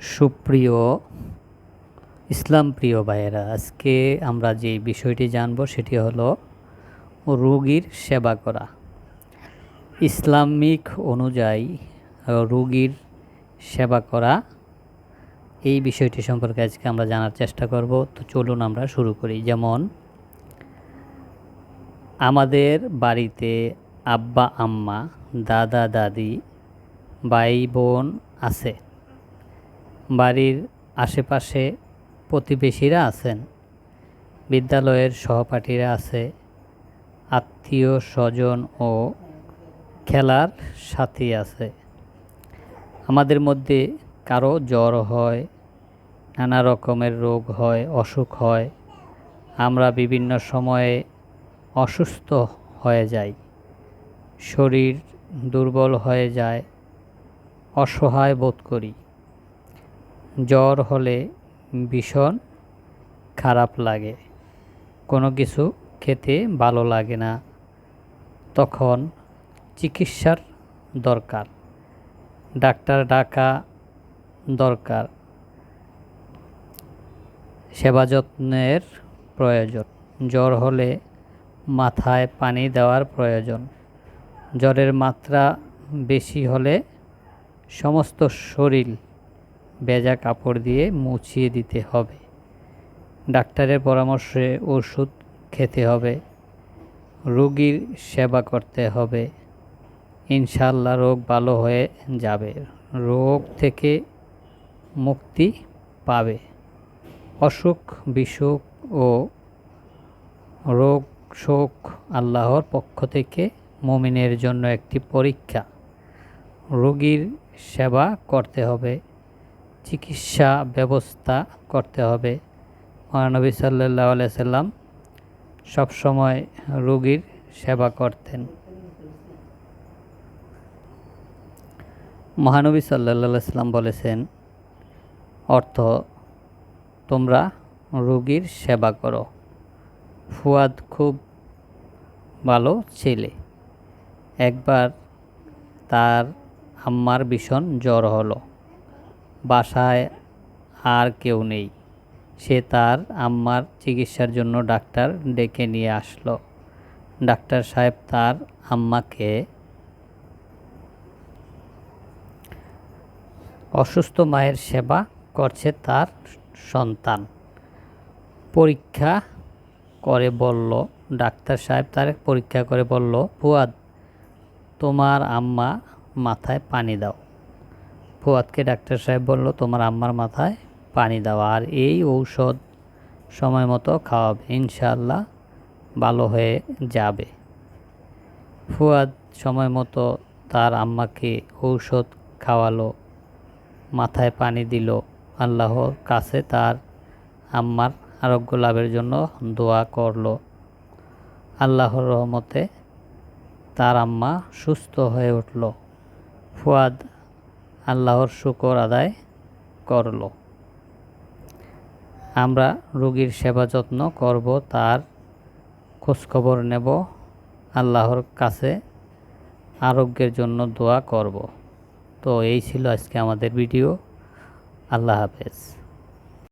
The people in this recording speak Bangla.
সুপ্রিয় ইসলাম প্রিয় ভাইয়েরা, আজকে আমরা যে বিষয়টি জানব সেটি হলো রোগীর সেবা করা। ইসলামিক অনুযায়ী রোগীর সেবা করা, এই বিষয়টি সম্পর্কে আজকে আমরা জানার চেষ্টা করব। তো চলুন আমরা শুরু করি। যেমন, আমাদের বাড়িতে আব্বা, আম্মা, দাদা, দাদি, ভাই, বোন আছে। বাড়ির আশেপাশে প্রতিবেশীরা আছেন। বিদ্যালয়ের সহপাঠীরা আছে, আত্মীয় স্বজন ও খেলার সাথী আছে। আমাদের মধ্যে কারও জ্বর হয়, নানা রকমের রোগ হয়, অসুখ হয়। আমরা বিভিন্ন সময়ে অসুস্থ হয়ে যাই। শরীর দুর্বল হয়ে যায়, অসহায় বোধ করি। জ্বর হলে ভীষণ খারাপ লাগে। কোনো কিছু খেতে ভালো লাগে না। তখন চিকিৎসার দরকার। ডাক্তার ডাকা দরকার। সেবা যত্নের প্রয়োজন। জ্বর হলে মাথায় পানি দেওয়ার প্রয়োজন। জ্বরের মাত্রা বেশি হলে সমস্ত শরীর ভেজা কাপড় দিয়ে মুছিয়ে দিতে হবে। ডাক্তারের পরামর্শে ওষুধ খেতে হবে। রোগীর সেবা করতে হবে। ইনশাল্লাহ রোগ ভালো হয়ে যাবে। রোগ থেকে মুক্তি পাবে। অসুখ, বিসুখ ও রোগ শোক আল্লাহর পক্ষ থেকে মমিনের জন্য একটি পরীক্ষা। রোগীর সেবা করতে হবে। চিকিৎসা ব্যবস্থা করতে হবে। মহানবী সাল্লাহ সাল্লাম সবসময় রোগীর সেবা করতেন। মহানবী সাল্লা সাল্লাম বলেছেন, অর্থ, তোমরা রোগীর সেবা করো। ফুয়াদ খুব ভালো ছেলে। একবার তার আম্মার ভীষণ জ্বর হলো। বাসায় আর কেউ নেই। সে তার আম্মার চিকিৎসার জন্য ডাক্তার ডেকে নিয়ে আসলো। ডাক্তার সাহেব তার আম্মাকে অসুস্থ মায়ের সেবা করছে তার সন্তান। পরীক্ষা করে বলল, ডাক্তার সাহেব তার পরীক্ষা করে বলল, ফুয়াদ, তোমার আম্মা মাথায় পানি দাও। ফুয়াদকে ডাক্তার সাহেব বলল, তোমার আম্মার মাথায় পানি দাও আর এই ঔষধ সময় মতো খাওয়াবে ইনশাল্লাহ ভালো হয়ে যাবে। ফুয়াদ সময় মতো তার আম্মাকে ঔষধ খাওয়ালো, মাথায় পানি দিল। আল্লাহর কাছে তার আম্মার আরোগ্য লাভের জন্য দোয়া করল। আল্লাহর রহমতে তার আম্মা সুস্থ হয়ে উঠল। ফুয়াদ আল্লাহর শুকর আদায় করল। আমরা রোগীর সেবা যত্ন করব, তার খোঁজখবর নেব, আল্লাহর কাছে আরোগ্যের জন্য দোয়া করব। তো এই ছিল আজকে আমাদের ভিডিও। আল্লাহ হাফেজ।